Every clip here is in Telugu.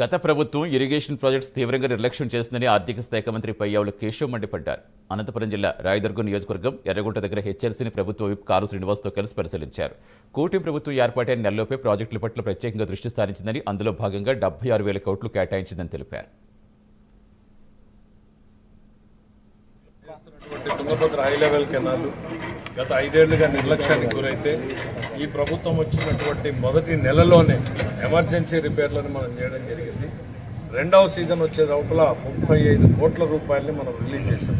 గత ప్రభుత్వం ఇరిగేషన్ ప్రాజెక్ట్స్ తీవ్రంగా నిర్లక్ష్యం చేసిందని ఆర్థిక శాఖ మంత్రి పయ్యావుల కేశవ్ మండిపడ్డారు. అనంతపురం జిల్లా రాయదుర్గం నియోజకవర్గం ఎర్రగుంట దగ్గర హెచ్ఎల్సీని ప్రభుత్వ విప్ కారు శ్రీనివాస్తో కలిసి పరిశీలించారు. కూటమి ప్రభుత్వం ఏర్పాటైన నెలలోపే ప్రాజెక్టుల పట్ల ప్రత్యేకంగా దృష్టి సారించిందని అందులో భాగంగా డెబ్బై ఆరు వేల కోట్లు కేటాయించిందని తెలిపారు. తుంగభద్ర హై లెవెల్ కెనాల్ గత ఐదేళ్ళుగా నిర్లక్ష్యానికి గురైతే ఈ ప్రభుత్వం వచ్చినటువంటి మొదటి నెలలోనే ఎమర్జెన్సీ రిపేర్లను మనం చేయడం జరిగింది. రెండవ సీజన్ వచ్చే లోపల ముప్పై ఐదు కోట్ల రూపాయలని మనం రిలీజ్ చేసాం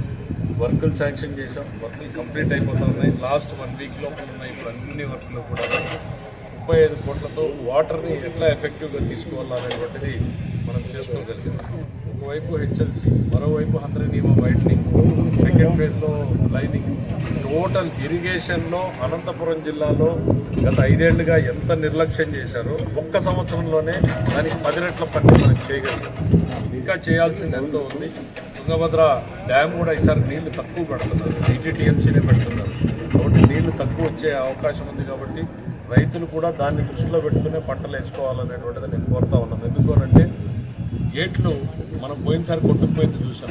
వర్కులు శాంక్షన్ చేసాం వర్కులు కంప్లీట్ అయిపోతా ఉన్నాయి. లాస్ట్ వన్ వీక్ లోపల ఉన్నాయి. ఇప్పుడు అన్ని వర్కులు కూడా ముప్పై ఐదు కోట్లతో వాటర్ని ఎట్లా ఎఫెక్టివ్గా తీసుకోవాలనేటువంటిది మనం చేసుకోగలిగాం. ఒకవైపు హెచ్ఎల్సి మరోవైపు హండ్రెడ్ నియమం బయటని సెకండ్ ఫేజ్లో లైనింగ్. టోటల్ ఇరిగేషన్లో అనంతపురం జిల్లాలో గత ఐదేళ్ళుగా ఎంత నిర్లక్ష్యం చేశారో ఒక్క సంవత్సరంలోనే దానికి పది రెట్ల పని మనం చేయగలిగాం. ఇంకా చేయాల్సింది ఎంతో ఉంది. తుంగభద్ర డ్యామ్ కూడా ఈసారి నీళ్ళు తక్కువ పెడుతున్నారు. ఐటీటీఎంసీనే పెడుతున్నారు. కాబట్టి నీళ్ళు తక్కువ వచ్చే అవకాశం ఉంది కాబట్టి రైతులు కూడా దాన్ని దృష్టిలో పెట్టుకునే పంటలు వేసుకోవాలనేటువంటిది నేను కోరుతా ఉన్నాను. ఎందుకోనంటే గేట్లు మనం పోయినసారి కొట్టుకుపోయింది చూసాం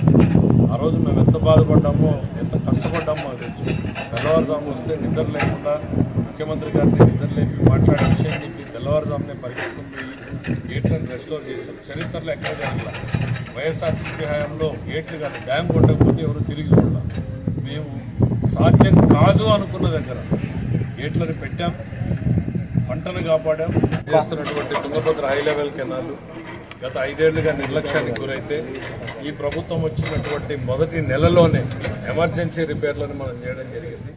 ఆ రోజు మేము ఎంత బాధపడ్డామో ఎంత కష్టపడ్డామో అది తెలుసు. తెల్లవారుజాము వస్తే నిద్ర లేకుండా ముఖ్యమంత్రి గారిని నిద్ర లేపి మాట్లాడే విషయం చెప్పి తెల్లవారుజామునే పరిగెత్తుకుని గేట్లను రెస్టోర్ చేశాం. చరిత్రలో ఎక్కడ జరగల? వైఎస్ఆర్సీపీ హయాంలో గేట్లు కానీ డ్యామ్ కొట్టకపోతే ఎవరు తిరిగి చూడాలి? మేము సాధ్యం కాదు అనుకున్న దగ్గర గేట్లను పెట్టాం పంటను కాపాడాం. చేస్తున్నటువంటి తుంగభద్ర హై లెవెల్ కెనాలు గత ఐదేళ్ళుగా నిర్లక్ష్యానికి గురైతే ఈ ప్రభుత్వం వచ్చినటువంటి మొదటి నెలలోనే ఎమర్జెన్సీ రిపేర్లను మనం చేయడం జరిగింది.